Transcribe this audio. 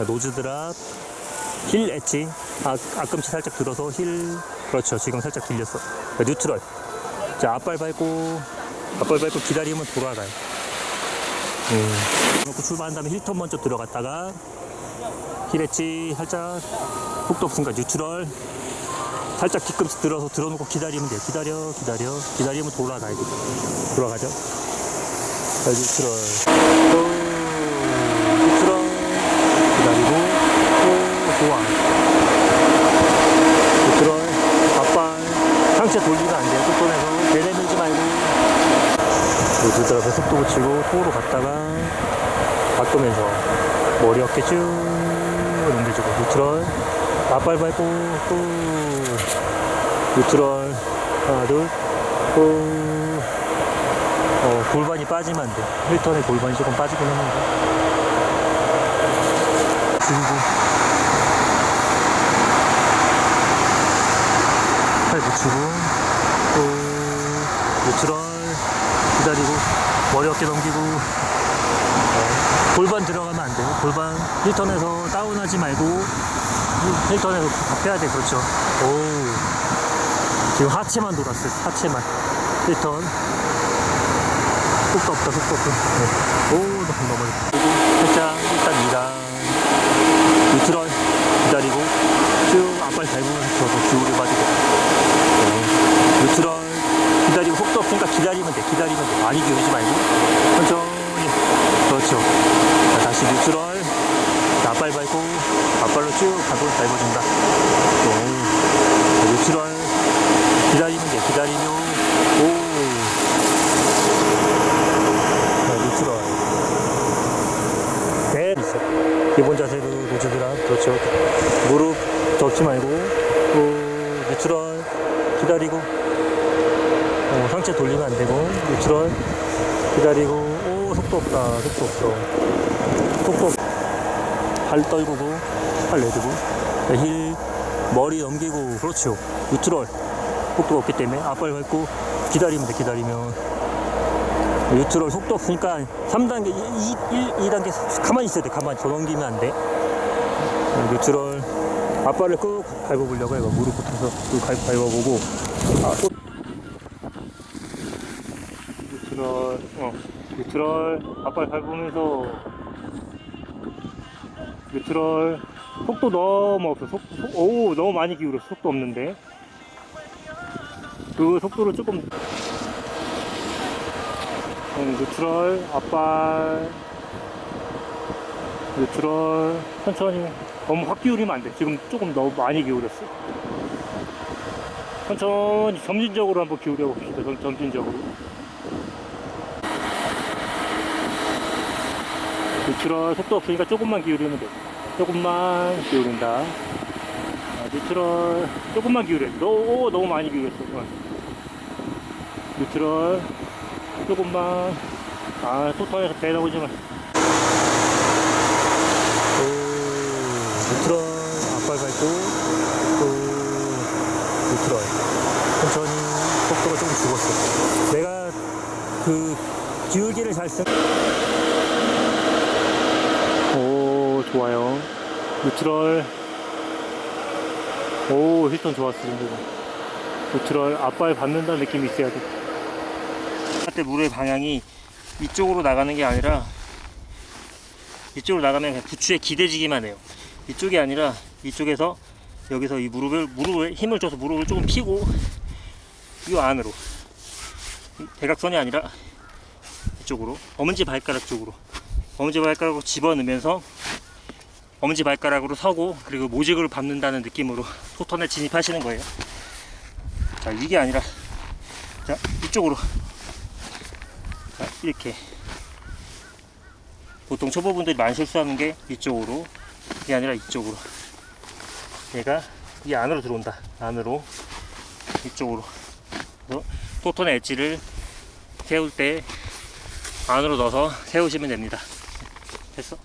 노즈 드랍, 힐 엣지. 아, 앞꿈치 살짝 들어서 힐. 그렇죠. 지금 살짝 들렸어. 자, 뉴트럴. 자, 앞발 밟고, 앞발 밟고 기다리면 돌아가요. 음. 놓고 출발한 다음에 힐턴 먼저 들어갔다가, 힐 엣지 살짝, 속도 없으니까 뉴트럴. 살짝 뒤꿈치 들어서 들어놓고 기다리면 돼요. 기다려, 기다려. 기다리면 돌아가야 돼. 돌아가죠. 자, 뉴트럴. 기다리고, 또, 좋아. 뉴트럴. 앞발. 상체 돌리면 안 돼요. 뚜껑에서. 내내밀지 말고. 들어서 속도 붙이고, 토로 갔다가, 바꾸면서, 머리 어깨 쭉 넘겨주고, 뉴트럴. 앞발 밟고, 또, 뉴트럴. 하나, 둘, 또, 어, 골반이 빠지면 안 돼. 힐턴에 골반이 조금 빠지긴 했는데. 그리고, 기다리고, 머리 어깨 넘기고, 어, 골반 들어가면 안 돼요. 골반, 힐턴에서 다운하지 말고, 힐- 힐턴에서 잡혀야 돼. 그렇죠. 오. 지금 하체만 돌았어요. 하체만. 힐턴. 속도 없다, 속도 없다. 네. 오, 너무 넘어졌다. 살짝, 일단 2단. 뉴트럴 기다리고, 쭉 앞발 밟으면서 저도 기울여 빠지고. 네. 뉴트럴 기다리고, 속도 없으니까 기다리면 돼, 기다리면 돼. 많이 기울이지 말고. 천천히. 그렇죠. 자, 다시 뉴트럴. 자, 앞발 밟고, 앞발로 쭉 밟아, 밟아준다. 네. 자, 뉴트럴. 기다리면 돼, 기다리면. 오. 자, 뉴트럴. 네, 있어. 기본 자세로 노즈드랍, 그렇죠. 무릎 접지 말고, 또, 뉴트럴, 기다리고, 어, 상체 돌리면 안 되고, 뉴트럴, 기다리고, 오, 속도 없다, 속도 없어. 속도 없 발 떨구고, 팔 내두고, 자, 힐, 머리 넘기고, 그렇죠. 뉴트럴, 속도가 없기 때문에 앞발 밟고, 기다리면 돼, 기다리면. 뉴트럴 속도 없으니까 3단계, 2, 1, 2단계 가만히 있어야 돼. 가만히 더 넘기면 안 돼. 뉴트럴 앞발을 꾹 밟아보려고 해요. 무릎 붙어서 꾹 밟- 밟아보고. 아, 또. 뉴트럴, 어, 뉴트럴 앞발 밟으면서 뉴트럴 속도 너무 없어. 속, 속, 오, 너무 많이 기울었어. 속도 없는데. 그 속도를 조금 음, 뉴트럴, 앞발, 뉴트럴, 천천히. 너무 확 기울이면 안 돼. 지금 조금 너무 많이 기울였어. 천천히, 점진적으로 한번 기울여 봅시다. 점, 점진적으로. 뉴트럴, 속도 없으니까 조금만 기울이면 돼. 조금만 기울인다. 아, 뉴트럴, 조금만 기울여. 너, 오, 너무 많이 기울였어. 어. 뉴트럴, 조금만 아 소통에서 배 나오지 마 오, 뉴트럴 앞발 밟고 또 뉴트럴 천천히 속도가 조금 죽었어 내가 그 기울기를 잘쓴 오 좋아요. 뉴트럴. 오 힐턴 좋았어 지금. 뉴트럴 앞발 밟는다는 느낌이 있어야 돼때 물의 방향이 이쪽으로 나가는 게 아니라 이쪽으로 나가면 그냥 부추에 기대지기만 해요. 이쪽이 아니라 이쪽에서 여기서 이 무릎을 무릎에 힘을 줘서 무릎을 조금 피고 이 안으로. 이 대각선이 아니라 이쪽으로. 엄지 발가락 쪽으로 엄지 발가락으로 집어넣으면서 엄지 발가락으로 서고 그리고 모직을 밟는다는 느낌으로 소턴에 진입하시는 거예요. 자 이게 아니라 자 이쪽으로 자, 이렇게. 보통 초보분들이 많이 실수하는 게 이쪽으로 이게 아니라 이쪽으로. 얘가 이 안으로 들어온다. 안으로. 이쪽으로. 그래서 토톤의 엣지를 세울 때 안으로 넣어서 세우시면 됩니다 됐어?